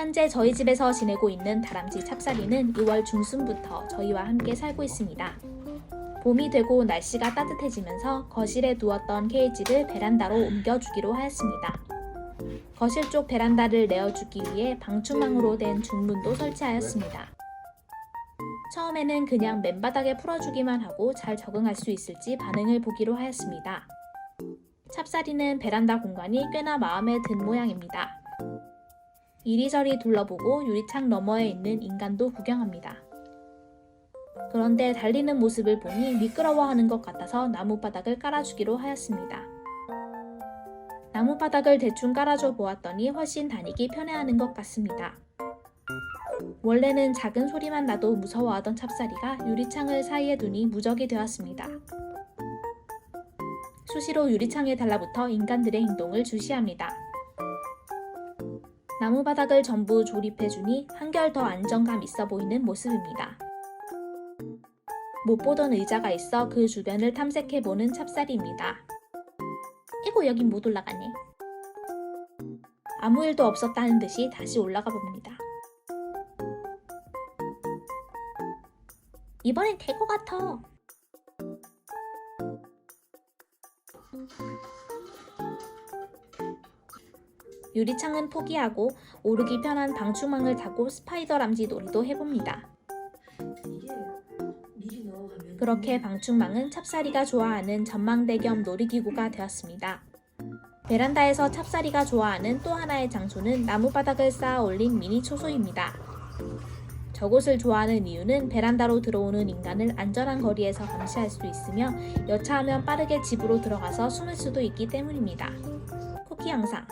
현재 저희 집에서 지내고 있는 다람쥐 찹쌀이는 2월 중순부터 저희와 함께 살고 있습니다. 봄이 되고 날씨가 따뜻해지면서 거실에 두었던 케이지를 베란다로 옮겨주기로 하였습니다. 거실 쪽 베란다를 내어주기 위해 방충망으로 된 중문도 설치하였습니다. 처음에는 그냥 맨바닥에 풀어주기만 하고 잘 적응할 수 있을지 반응을 보기로 하였습니다. 찹쌀이는 베란다 공간이 꽤나 마음에 든 모양입니다. 이리저리 둘러보고 유리창 너머에 있는 인간도 구경합니다. 그런데 달리는 모습을 보니 미끄러워하는 것 같아서 나무바닥을 깔아주기로 하였습니다. 나무바닥을 대충 깔아줘 보았더니 훨씬 다니기 편해하는 것 같습니다. 원래는 작은 소리만 나도 무서워하던 찹쌀이가 유리창을 사이에 두니 무적이 되었습니다. 수시로 유리창에 달라붙어 인간들의 행동을 주시합니다. 나무 바닥을 전부 조립해주니 한결 더 안정감 있어 보이는 모습입니다. 못 보던 의자가 있어 그 주변을 탐색해보는 찹쌀입니다. 이고 여긴 못 올라가네. 아무 일도 없었다는 듯이 다시 올라가 봅니다. 이번엔 될 것 같아. 유리창은 포기하고 오르기 편한 방충망을 타고 스파이더 람지 놀이도 해봅니다. 그렇게 방충망은 찹쌀이가 좋아하는 전망대 겸 놀이기구가 되었습니다. 베란다에서 찹쌀이가 좋아하는 또 하나의 장소는 나무바닥을 쌓아 올린 미니 초소입니다. 저곳을 좋아하는 이유는 베란다로 들어오는 인간을 안전한 거리에서 감시할 수 있으며 여차하면 빠르게 집으로 들어가서 숨을 수도 있기 때문입니다. 쿠키 영상